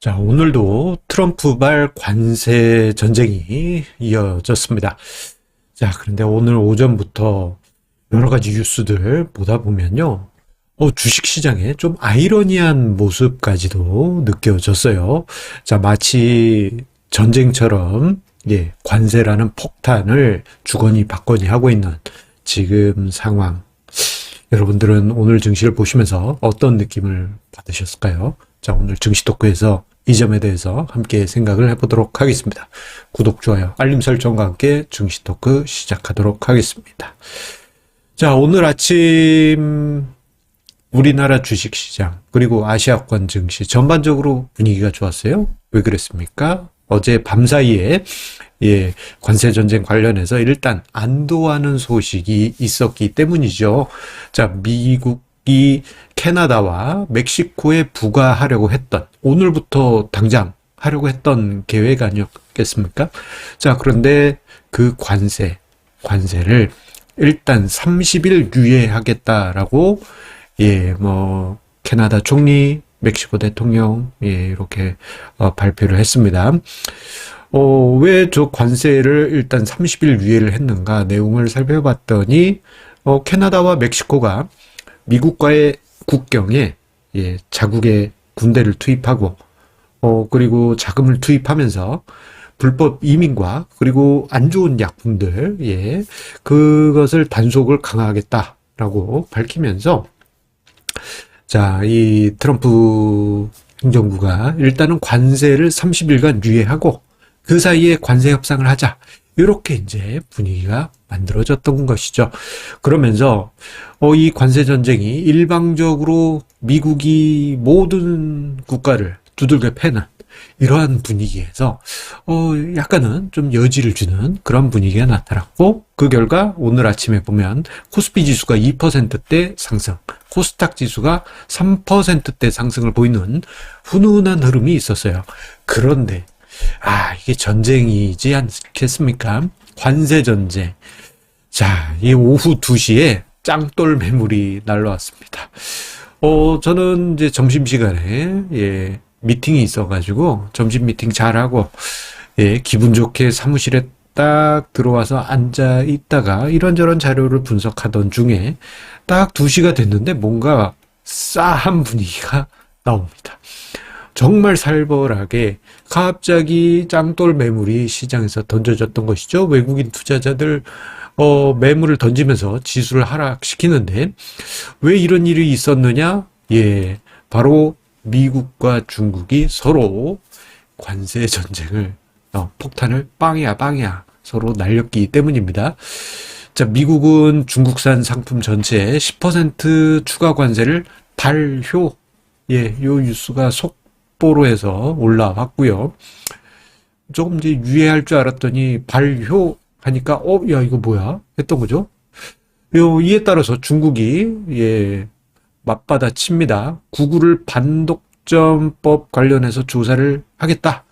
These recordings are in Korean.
자, 오늘도 트럼프발 관세 전쟁이 이어졌습니다. 자, 그런데 오늘 오전부터 여러 가지 뉴스들 보다 보면요. 어, 주식 시장에 좀 아이러니한 모습까지도 느껴졌어요. 자, 마치 전쟁처럼, 예, 관세라는 폭탄을 주거니 받거니 하고 있는 지금 상황. 여러분들은 오늘 증시를 보시면서 어떤 느낌을 받으셨을까요? 자, 오늘 증시 토크에서 이 점에 대해서 함께 생각을 해보도록 하겠습니다. 구독, 좋아요, 알림 설정과 함께 증시 토크 시작하도록 하겠습니다. 자, 오늘 아침 우리나라 주식 시장 그리고 아시아권 증시 전반적으로 분위기가 좋았어요. 왜 그랬습니까? 어제 밤 사이에 예, 관세 전쟁 관련해서 일단 안도하는 소식이 있었기 때문이죠. 자, 미국이 캐나다와 멕시코에 부과하려고 했던 오늘부터 당장 하려고 했던 계획 아니었겠습니까? 자, 그런데 그 관세, 관세를 일단 30일 유예하겠다라고 예, 뭐 캐나다 총리, 멕시코 대통령 예, 이렇게 어, 발표를 했습니다. 어, 왜 저 관세를 일단 30일 유예를 했는가 내용을 살펴봤더니 어, 캐나다와 멕시코가 미국과의 국경에 예, 자국의 군대를 투입하고 어, 그리고 자금을 투입하면서 불법 이민과 그리고 안 좋은 약품들, 예, 그것을 단속을 강화하겠다라고 밝히면서 자, 이 트럼프 행정부가 일단은 관세를 30일간 유예하고 그 사이에 관세 협상을 하자. 이렇게 이제 분위기가 만들어졌던 것이죠. 그러면서 어, 이 관세 전쟁이 일방적으로 미국이 모든 국가를 두들겨 패는 이러한 분위기에서 어 약간은 좀 여지를 주는 그런 분위기가 나타났고 그 결과 오늘 아침에 보면 코스피 지수가 2%대 상승, 코스닥 지수가 3%대 상승을 보이는 훈훈한 흐름이 있었어요. 그런데 아 이게 전쟁이지 않겠습니까? 관세 전쟁. 자, 이 오후 2시에 짱돌 매물이 날라왔습니다. 어, 저는 이제 점심시간에, 예, 미팅이 있어가지고 점심 미팅 잘하고 예, 기분 좋게 사무실에 딱 들어와서 앉아 있다가 이런저런 자료를 분석하던 중에 딱 2시가 됐는데 뭔가 싸한 분위기가 나옵니다. 정말 살벌하게 갑자기 짱돌 매물이 시장에서 던져졌던 것이죠. 외국인 투자자들 어, 매물을 던지면서 지수를 하락시키는데 왜 이런 일이 있었느냐? 예, 바로 미국과 중국이 서로 관세 전쟁을 어, 폭탄을 빵이야 빵이야 서로 날렸기 때문입니다. 자, 미국은 중국산 상품 전체에 10% 추가 관세를 발효 예, 요 뉴스가 속 보로 해서 올라왔고요. 조금 이제 유예할 줄 알았더니 발효 하니까 어, 야 이거 뭐야? 했던 거죠. 요 이에 따라서 중국이 예, 맞받아 칩니다. 구글을 반독점법 관련해서 조사를 하겠다.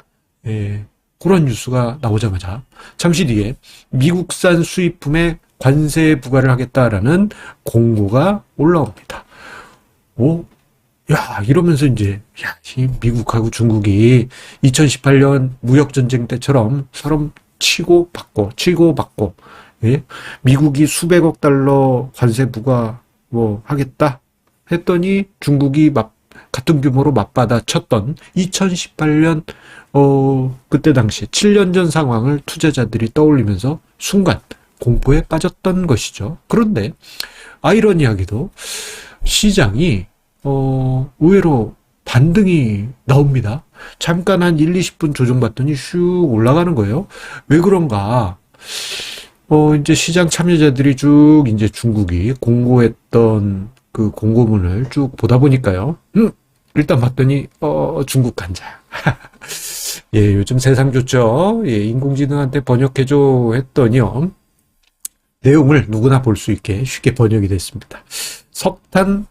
예, 그런 뉴스가 나오자마자 잠시 뒤에 미국산 수입품에 관세 부과를 하겠다라는 공고가 올라옵니다. 오, 야, 이러면서 이제, 야, 미국하고 중국이 2018년 무역전쟁 때처럼 서로 치고 받고, 치고 받고, 예? 미국이 수백억 달러 관세 부과 뭐 하겠다? 했더니 중국이 맞, 같은 규모로 맞받아 쳤던 2018년 어 그때 당시 7년 전 상황을 투자자들이 떠올리면서 순간 공포에 빠졌던 것이죠. 그런데 아이러니하게도 시장이 어 의외로 반등이 나옵니다. 잠깐 한 1, 20분 조정받더니 슉 올라가는 거예요. 왜 그런가? 어, 이제 시장 참여자들이 쭉 이제 중국이 공고했던 그 공고문을 쭉 보다 보니까요. 음, 일단 봤더니 어, 중국 간자. 예, 요즘 세상 좋죠. 예, 인공지능한테 번역해줘 했더니요. 내용을 누구나 볼 수 있게 쉽게 번역이 됐습니다. 석탄,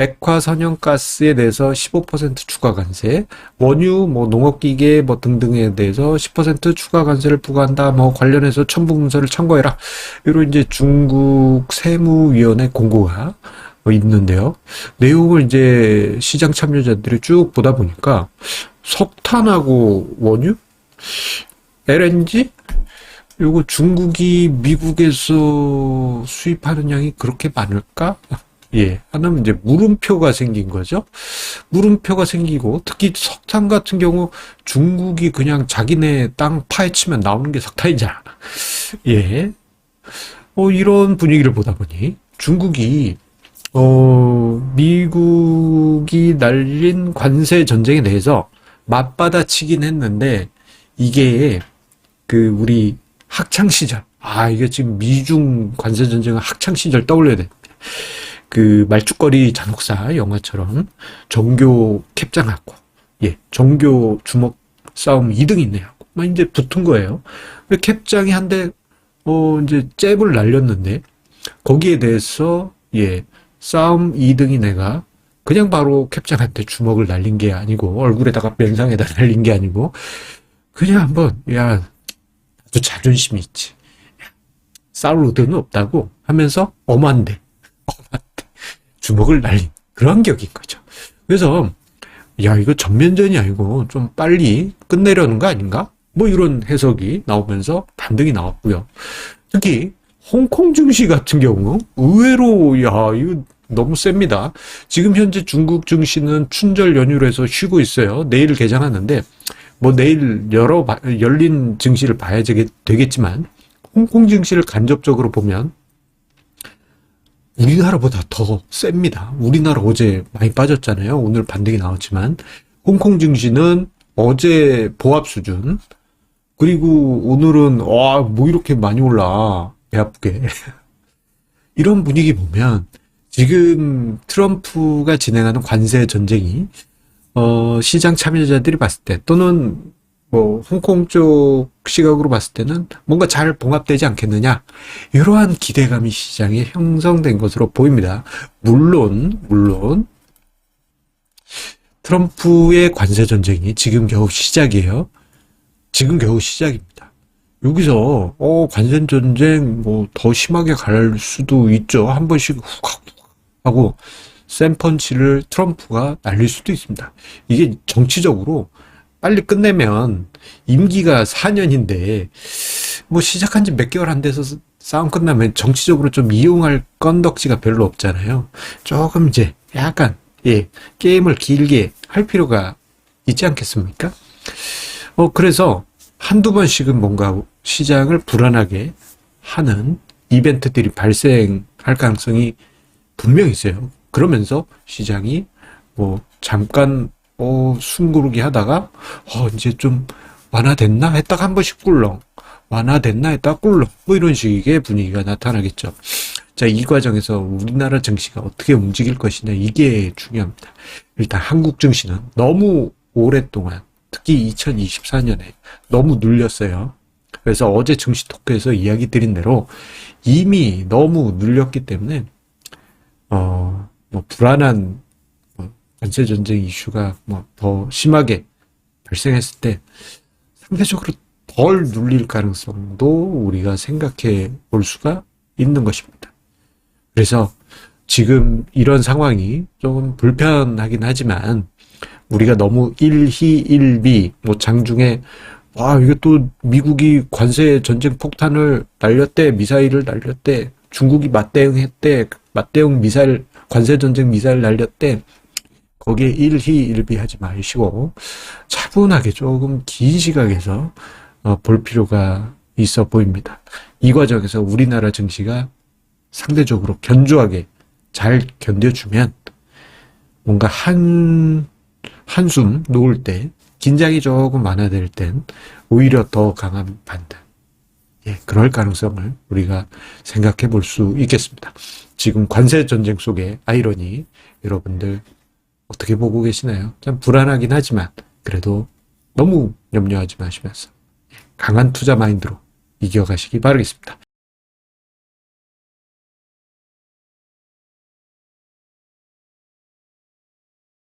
액화선형가스에 대해서 15% 추가 관세, 원유, 뭐 농업기계 뭐 등등에 대해서 10% 추가 관세를 부과한다. 뭐 관련해서 첨부 문서를 참고해라. 이런 이제 중국 세무위원회 공고가 있는데요. 내용을 이제 시장 참여자들이 쭉 보다 보니까 석탄하고 원유? LNG? 요거 중국이 미국에서 수입하는 양이 그렇게 많을까? 예, 하나는 이제 물음표가 생긴 거죠. 물음표가 생기고 특히 석탄 같은 경우 중국이 그냥 자기네 땅 파헤치면 나오는 게 석탄이잖아. 예. 어, 이런 분위기를 보다 보니 중국이 어, 미국이 날린 관세 전쟁에 대해서 맞받아치긴 했는데 이게 그 우리 학창 시절 아 이게 지금 미중 관세 전쟁은 학창 시절 떠올려야 돼. 그 말죽거리 잔혹사 영화처럼 정교 캡장하고 예 정교 주먹 싸움 2등이네요. 막 이제 붙은 거예요. 캡장이 한 대 어 이제 잽을 날렸는데 거기에 대해서 예 싸움 2등이 내가 그냥 바로 캡장한테 주먹을 날린 게 아니고 얼굴에다가 면상에다 날린 게 아니고 그냥 한번 야 나도 자존심이 있지 싸울 의도는 없다고 하면서 엄한데 주먹을 날린 그런 격인 거죠. 그래서 야 이거 전면전이 아니고 좀 빨리 끝내려는 거 아닌가? 뭐 이런 해석이 나오면서 반등이 나왔고요. 특히 홍콩 증시 같은 경우 의외로 야 이거 너무 셉니다. 지금 현재 중국 증시는 춘절 연휴로 해서 쉬고 있어요. 내일 개장하는데 뭐 내일 바- 열린 증시를 봐야 되겠- 되겠지만 홍콩 증시를 간접적으로 보면 우리나라보다 더 셉니다. 우리나라 어제 많이 빠졌잖아요. 오늘 반등이 나왔지만 홍콩 증시는 어제 보합 수준 그리고 오늘은 와 뭐 이렇게 많이 올라 배 아프게 이런 분위기 보면 지금 트럼프가 진행하는 관세 전쟁이 어, 시장 참여자들이 봤을 때 또는 뭐 홍콩 쪽 시각으로 봤을 때는 뭔가 잘 봉합되지 않겠느냐 이러한 기대감이 시장에 형성된 것으로 보입니다. 물론 물론 트럼프의 관세 전쟁이 지금 겨우 시작이에요. 지금 겨우 시작입니다. 여기서 어 관세 전쟁 뭐 더 심하게 갈 수도 있죠. 한 번씩 훅 하고 센 펀치를 트럼프가 날릴 수도 있습니다. 이게 정치적으로 빨리 끝내면 임기가 4년인데 뭐 시작한 지 몇 개월 안 돼서 싸움 끝나면 정치적으로 좀 이용할 건덕지가 별로 없잖아요. 조금 이제 약간 예 게임을 길게 할 필요가 있지 않겠습니까? 어 그래서 한두 번씩은 뭔가 시장을 불안하게 하는 이벤트들이 발생할 가능성이 분명히 있어요. 그러면서 시장이 뭐 잠깐 어 숨 고르기 하다가 어 이제 좀 완화됐나 했다가 한 번씩 꿀렁 완화됐나 했다가 꿀렁 뭐 이런 식의 분위기가 나타나겠죠. 자, 이 과정에서 우리나라 증시가 어떻게 움직일 것이냐 이게 중요합니다. 일단 한국 증시는 너무 오랫동안 특히 2024년에 너무 눌렸어요. 그래서 어제 증시 토크에서 이야기 드린 대로 이미 너무 눌렸기 때문에 어, 뭐 불안한 뭐 관세 전쟁 이슈가 뭐 더 심하게 발생했을 때 상대적으로 덜 눌릴 가능성도 우리가 생각해 볼 수가 있는 것입니다. 그래서 지금 이런 상황이 조금 불편하긴 하지만 우리가 너무 일희일비 뭐 장중에 와 이게 또 미국이 관세 전쟁 폭탄을 날렸대 미사일을 날렸대 중국이 맞대응했대 맞대응 미사일 관세 전쟁 미사일 날렸대 거기에 일희일비 하지 마시고 차분하게 조금 긴 시각에서 어, 볼 필요가 있어 보입니다. 이 과정에서 우리나라 증시가 상대적으로 견조하게 잘 견뎌주면 뭔가 한 한숨 놓을 때 긴장이 조금 완화될 땐 오히려 더 강한 반등. 예, 그럴 가능성을 우리가 생각해 볼 수 있겠습니다. 지금 관세 전쟁 속의 아이러니 여러분들 어떻게 보고 계시나요? 참 불안하긴 하지만 그래도 너무 염려하지 마시면서 강한 투자 마인드로 이겨가시기 바라겠습니다.